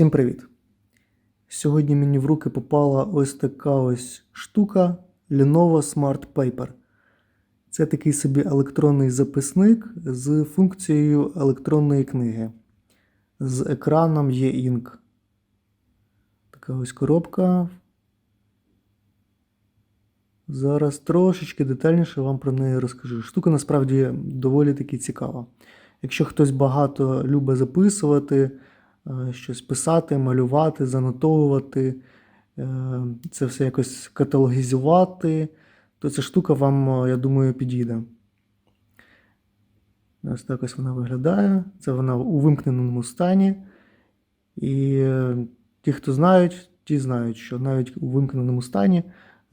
Всім привіт! Сьогодні мені в руки попала ось така ось штука Lenovo Smart Paper. Це такий собі електронний записник з функцією електронної книги. З екраном e-ink. Така ось коробка. Зараз трошечки детальніше вам про неї розкажу. Штука насправді доволі таки цікава. Якщо хтось багато любить записувати, щось писати, малювати, занотовувати, е, це все якось каталогізувати, то ця штука вам, е, я думаю, підійде. Ось так ось вона виглядає. Це вона у вимкненому стані. І е, ті, хто знають, ті знають, що навіть у вимкненому стані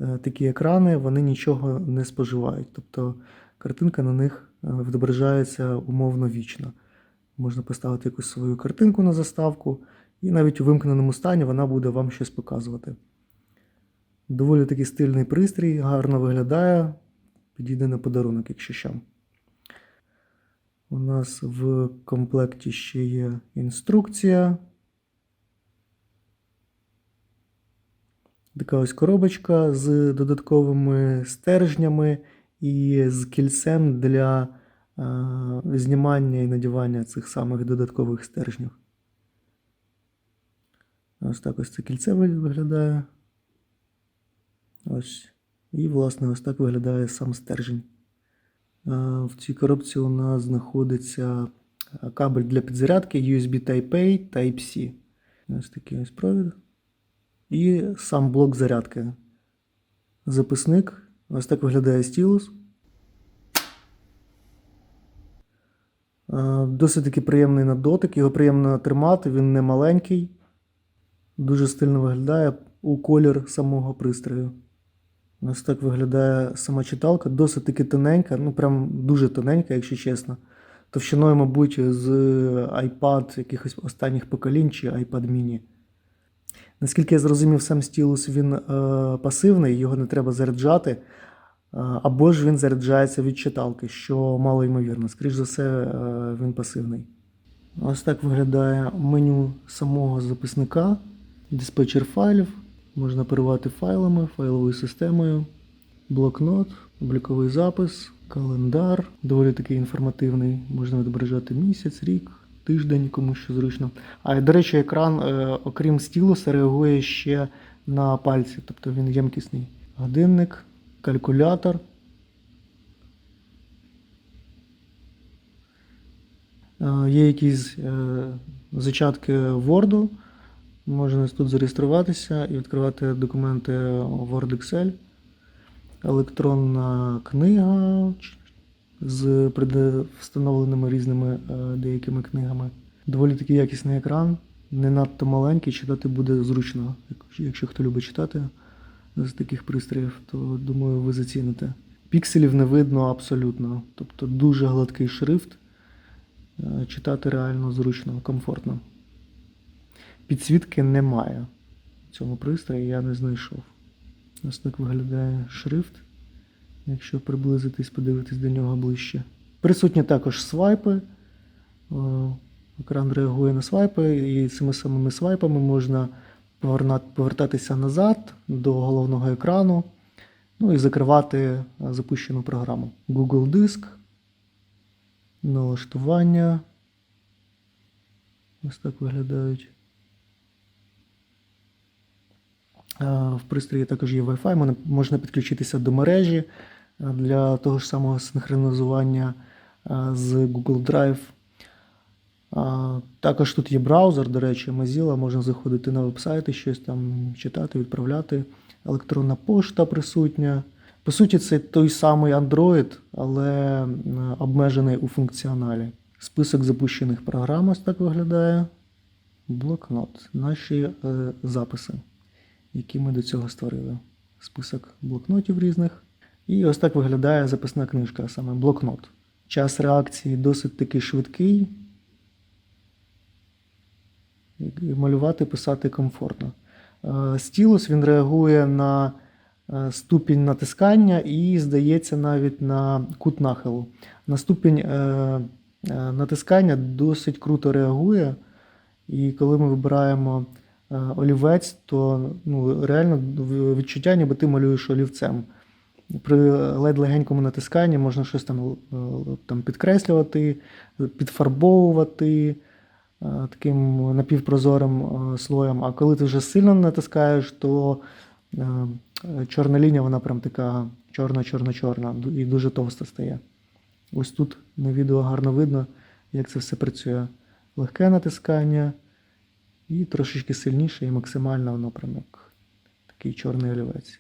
е, такі екрани вони нічого не споживають. Тобто картинка на них е, відображається умовно вічно. Можна поставити якусь свою картинку на заставку, і навіть у вимкненому стані вона буде вам щось показувати. Доволі такий стильний пристрій, гарно виглядає, підійде на подарунок, якщо що. У нас в комплекті ще є інструкція. Така ось коробочка з додатковими стержнями і з кільцем для знімання і надівання цих самих додаткових стержнів. Ось так ось це кільце виглядає. Ось. І, власне, ось так виглядає сам стержень. Е, В цій коробці у нас знаходиться е, кабель для підзарядки USB Type-A, Type-C. Ось такий ось провід. І сам блок зарядки. Записник. Ось так виглядає стілус. Досить таки приємний на дотик, його приємно тримати, він не маленький. Дуже стильно виглядає у колір самого пристрою. Ось так виглядає сама читалка, досить таки тоненька, ну прям дуже тоненька, якщо чесно. Товщиною, мабуть, з iPad якихось останніх поколінь чи iPad mini. Наскільки я зрозумів, сам стілус він е, пасивний, його не треба заряджати, е, або ж він заряджається від читалки, що мало ймовірно. Скоріш за все, е, він пасивний. Ось так виглядає меню самого записника, диспетчер файлів. Можна оперувати файлами, файловою системою, блокнот, обліковий запис, календар. Доволі такий інформативний. Можна відображати місяць, рік, тиждень, кому що зручно. А до речі, екран, е, окрім стілуса, реагує ще на пальці, тобто він ємкісний. Годинник, калькулятор. Е, Є якісь е, зачатки Word. Можна тут зареєструватися і відкривати документи Word Excel. Електронна книга з встановленими різними е, деякими книгами. Доволі такий якісний екран, не надто маленький, читати буде зручно. Якщо хто любить читати з таких пристроїв, то думаю, ви заціните. Пікселів не видно абсолютно. Тобто дуже гладкий шрифт. Е, Читати реально зручно, комфортно. Підсвітки немає в цьому пристрої, я не знайшов. Ось так виглядає шрифт. Якщо приблизитись, подивитись до нього ближче. Присутні також свайпи. Екран реагує на свайпи, і цими самими свайпами можна повертатися назад до головного екрану, ну і закривати е, запущену програму. Google Диск, налаштування. Ось так виглядають. Е, В пристрої також є Wi-Fi, можна підключитися до мережі е, для того ж самого синхронізування з Google Drive. Також тут є браузер, до речі, Mozilla, можна заходити на вебсайти, щось там читати, відправляти. Електронна пошта присутня. По суті, це той самий Android, але обмежений у функціоналі. Список запущених програм ось так виглядає. Блокнот. Наші е, записи які ми до цього створили. Список блокнотів різних. І ось так виглядає записна книжка, саме блокнот. Час реакції досить таки швидкий. Малювати, писати комфортно. Е, Стілус він реагує на е, ступінь натискання і, здається, навіть на кут нахилу. На ступінь е, натискання досить круто реагує. І коли ми вибираємо олівець, то ну, реально відчуття, ніби ти малюєш олівцем. При ледь легенькому натисканні можна щось там, там підкреслювати, підфарбовувати таким напівпрозорим е, слоєм. А коли ти вже сильно натискаєш, то е, е, чорна лінія, вона прям така чорна-чорна-чорна і дуже товста стає. Ось тут на відео гарно видно, як це все працює. Легке натискання і трошечки сильніше, і максимально воно прям як такий чорний олівець.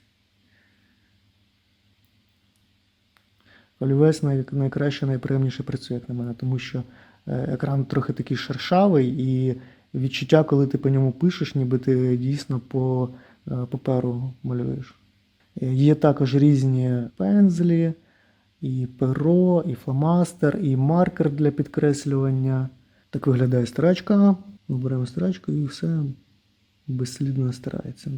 Олівець найкраще, найприємніше працює, як на мене, тому що е, екран трохи такий шершавий, і відчуття, коли ти по ньому пишеш, ніби ти дійсно по е, паперу малюєш. Е, Є також різні пензлі, і перо, і фломастер, і маркер для підкреслювання. Так виглядає стирачка. Ми беремо стирачку і все безслідно стирається.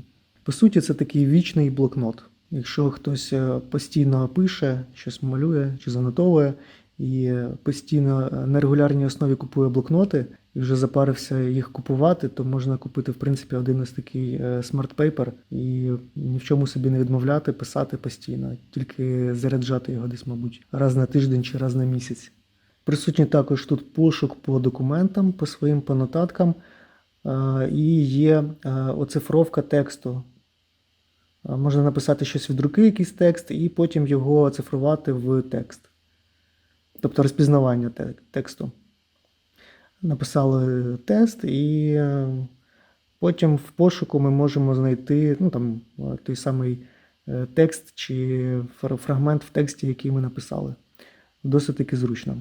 По суті, це такий вічний блокнот. Якщо хтось е, постійно пише, щось малює чи занотовує, і постійно на регулярній основі купує блокноти і вже запарився їх купувати, то можна купити в принципі один із такий paper і ні в чому собі не відмовляти, писати постійно, тільки заряджати його десь, мабуть, раз на тиждень чи раз на місяць. Присутній також тут пошук по документам, по своїм по нотаткам, е, і є е, оцифровка тексту. Е, Можна написати щось від руки, якийсь текст, і потім його оцифрувати в текст. Тобто розпізнавання тексту. Написали тест, і е, потім в пошуку ми можемо знайти ну, там, е, той самий е, текст чи фрагмент в тексті, який ми написали. Досить таки зручно.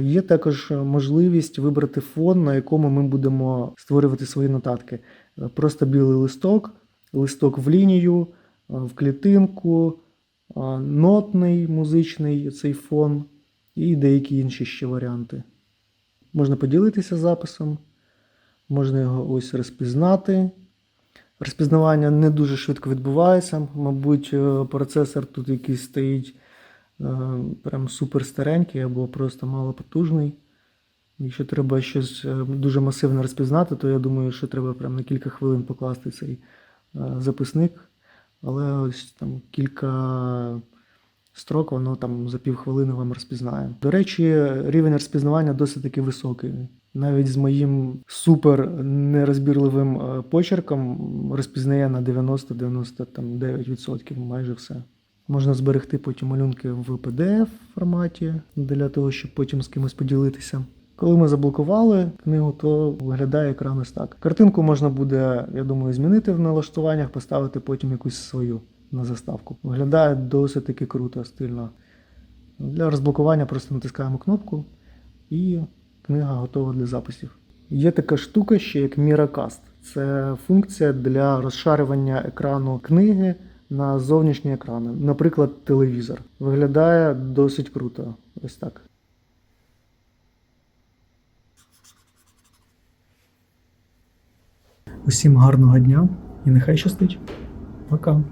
Є також можливість вибрати фон, на якому ми будемо створювати свої нотатки. Просто білий листок, листок в лінію, в клітинку, нотний музичний цей фон і деякі інші ще варіанти. Можна поділитися записом, можна його ось розпізнати. Розпізнавання не дуже швидко відбувається. Мабуть, е, процесор тут якийсь стоїть е, прям супер старенький або просто малопотужний. Якщо треба щось е, дуже масивне розпізнати, то я думаю, що треба прям на кілька хвилин покласти цей записник. Але ось там кілька строк, воно там за півхвилини вам розпізнає. До речі, рівень розпізнавання досить таки високий. Навіть з моїм супер нерозбірливим е, почерком розпізнає на 90-99% майже все. Можна зберегти потім малюнки в PDF форматі для того, щоб потім з кимось поділитися. Коли ми заблокували книгу, то виглядає екран ось так. Картинку можна буде, я думаю, змінити в налаштуваннях, поставити потім якусь свою на заставку. Виглядає досить таки круто, стильно. Для розблокування просто натискаємо кнопку і книга готова для записів. Є така штука ще як Miracast. Це функція для розшарювання екрану книги на зовнішні екрани, наприклад, телевізор. Виглядає досить круто. Ось так. Усім гарного дня і нехай щастить. Пока.